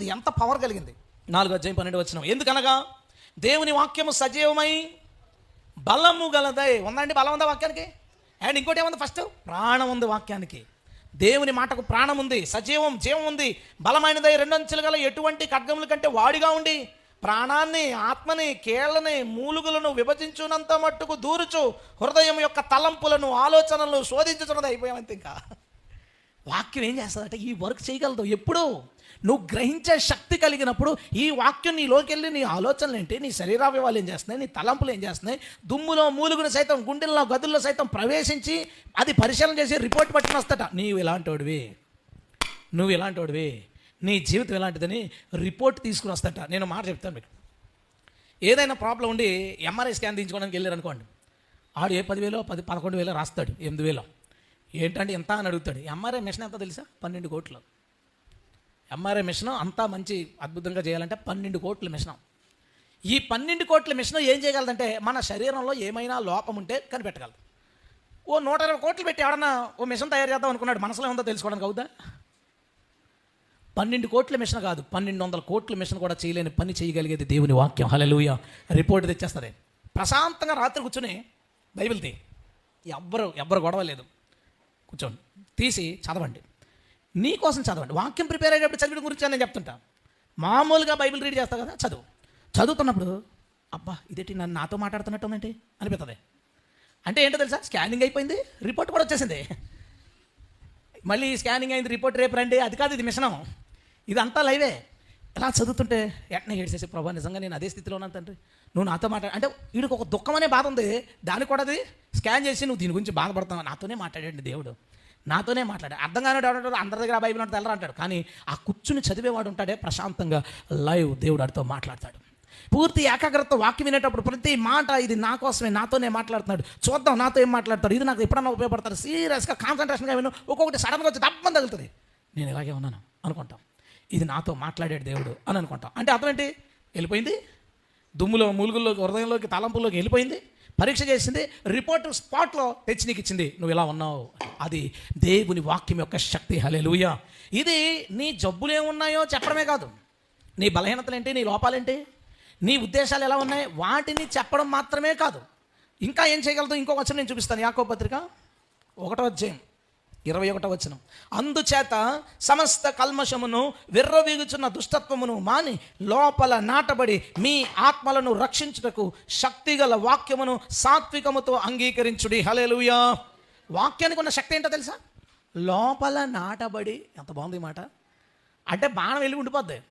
అది ఎంత పవర్ కలిగింది? నాలుగు అధ్యాయం పన్నెండు వచ్చిన ఎందుకనగా దేవుని వాక్యము సజీవమై బలము గలదై ఉందండి బలం ఉందా వాక్యానికి? అండ్ ఇంకోటి ఏముంది ఫస్ట్ ప్రాణం ఉంది వాక్యానికి. దేవుని మాటకు ప్రాణం ఉంది సజీవం జీవం ఉంది. బలమైనదై రెండంచెలు గల ఎటువంటి ఖడ్గముల కంటే వాడిగా ఉండి ప్రాణాన్ని ఆత్మని కేళ్ళని మూలుగులను విభజించునంత మట్టుకు దూరుచు హృదయం యొక్క తలంపులను ఆలోచనలను శోధించుతున్నది అయిపోయామంతే ఇంకా. వాక్యం ఏం చేస్తుందంటే ఈ వర్క్ చేయగలదు. ఎప్పుడు నువ్వు గ్రహించే శక్తి కలిగినప్పుడు ఈ వాక్యం నీలోకి వెళ్ళి నీ ఆలోచనలు ఏంటి? నీ శరీరావయవాలు ఏం చేస్తున్నాయి? నీ తలంపులు ఏం చేస్తున్నాయి? దుమ్ములో మూలుగును సైతం గుండెల్లో గదుల్లో సైతం ప్రవేశించి అది పరిశీలన చేసి రిపోర్ట్ పట్టుకుని వస్తట. నీవు ఇలాంటోడివి. నువ్వు ఇలాంటోడివి. నీ జీవితం ఎలాంటిదని రిపోర్ట్ తీసుకుని వస్తాట. నేను మాట చెప్తాను మీకు. ఏదైనా ప్రాబ్లం ఉండి ఎంఆర్ఐ స్కాన్ తీయించుకోవడానికి వెళ్ళారు అనుకోండి ఆడు ఏ పదివేలో పది పదకొండు వేలో రాస్తాడు. ఎనిమిది వేలో. ఏంటంటే ఎంత అని అడుగుతాడు. ఎంఆర్ఐ మిషన్ ఎంత తెలుసా? పన్నెండు కోట్లు. ఎంఆర్ఐ మిషన్ అంతా మంచి అద్భుతంగా చేయాలంటే పన్నెండు కోట్ల మిషన్. ఈ పన్నెండు కోట్ల మిషన్ ఏం చేయగలదంటే మన శరీరంలో ఏమైనా లోపం ఉంటే కనిపెట్టగలదు. ఓ నూట ఇరవై కోట్లు పెట్టి ఎవడన్నా ఓ మిషన్ తయారు చేద్దాం అనుకున్నాడు మనసులో ఉందో తెలుసుకోవడానికి అవుదా పన్నెండు కోట్ల మిషన్ కాదు పన్నెండు వందల కోట్ల మిషన్ కూడా చేయలేని పని చేయగలిగేది దేవుని వాక్యం. హలలుయ రిపోర్ట్ తెచ్చేస్తుంది. ప్రశాంతంగా రాత్రి కూర్చొని బైబిల్ తీ ఎవ్వరు ఎవ్వరు గొడవ లేదు. కూర్చోండి. తీసి చదవండి. నీకోసం చదవండి. వాక్యం ప్రిపేర్ అయ్యేటప్పుడు చదివిన గురించి నేను చెప్తుంటా. మామూలుగా బైబిల్ రీడ్ చేస్తా కదా చదువు. చదువుతున్నప్పుడు అబ్బా ఇదేంటి నన్ను నాతో మాట్లాడుతున్నట్టు ఉందేంటి అనిపిస్తుంది అంటే ఏంటో తెలుసా? స్కానింగ్ అయిపోయింది రిపోర్ట్ కూడా వచ్చేసింది. మళ్ళీ స్కానింగ్ అయింది రిపోర్ట్ రేపు రండి. అది కాదు ఇది మిషనం ఇదంతా లైవే. ఎలా చదువుతుంటే ఎట్నే ఏడ్చేసి ప్రభా నిజంగా నేను అదే స్థితిలో ఉన్నాను తండ్రి. నువ్వు నాతో మాట్లాడ అంటే వీడికి ఒక దుఃఖం అనే బాధ ఉంది. దాన్ని కూడా అది స్కాన్ చేసి నువ్వు దీని గురించి బాధపడుతున్నావు. నాతోనే మాట్లాడండి దేవుడు. నాతోనే మాట్లాడే. అర్థం కాని ఎవడంటాడు అందరి దగ్గర ఆ బైబిల్ అంటే తెల్లరా అంటాడు. కానీ ఆ కూర్చుని చదివేవాడు ఉంటాడే ప్రశాంతంగా లైవ్ దేవుడు అడితో మాట్లాడతాడు. పూర్తి ఏకాగ్రత వాక్యం వినేటప్పుడు ప్రతి మాట ఇది నా కోసమే నాతోనే మాట్లాడుతున్నాడు. చూద్దాం నాతో ఏం మాట్లాడతాడు. ఇది నాకు ఎప్పుడన్నా ఉపయోగపడతాడు సీరియస్గా కాన్సన్ట్రేషన్గా విను. ఒక్కొక్కటి సడన్గా వచ్చి దప్పని తగులుతుంది. నేను ఇలాగే ఉన్నాను అనుకుంటాం. ఇది నాతో మాట్లాడాడు దేవుడు అని అనుకుంటాం. అంటే అర్థం ఏంటి? వెళ్ళిపోయింది. దుమ్ములో మూలుగుల్లోకి హృదయంలోకి తలంపుల్లోకి వెళ్ళిపోయింది. పరీక్ష చేసింది. రిపోర్ట్ స్పాట్లో తెచ్చి నీకు ఇచ్చింది. నువ్వు ఇలా ఉన్నావు. అది దేవుని వాక్యం యొక్క శక్తి. హలెలుయ ఇది నీ జబ్బులు ఏమున్నాయో చెప్పడమే కాదు. నీ బలహీనతలేంటి? నీ లోపాలేంటి? నీ ఉద్దేశాలు ఎలా ఉన్నాయి? వాటిని చెప్పడం మాత్రమే కాదు. ఇంకా ఏం చేయగలదు? ఇంకొక వచ్చిన నేను చూపిస్తాను. యాకో పత్రిక ఒకటో అధ్యాయం. ఇరవై ఒకటో వచనం. అందుచేత సమస్త కల్మషమును విర్రవీగుచున్న దుష్టత్వమును మాని లోపల నాటబడి మీ ఆత్మలను రక్షించుటకు శక్తిగల వాక్యమును సాత్వికముతో అంగీకరించుడి. హలేలుయా వాక్యానికి ఉన్న శక్తి ఏంటో తెలుసా? లోపల నాటబడి ఎంత బాగుంది మాట. అంటే బాణం వెళ్ళి ఉండిపోద్ది.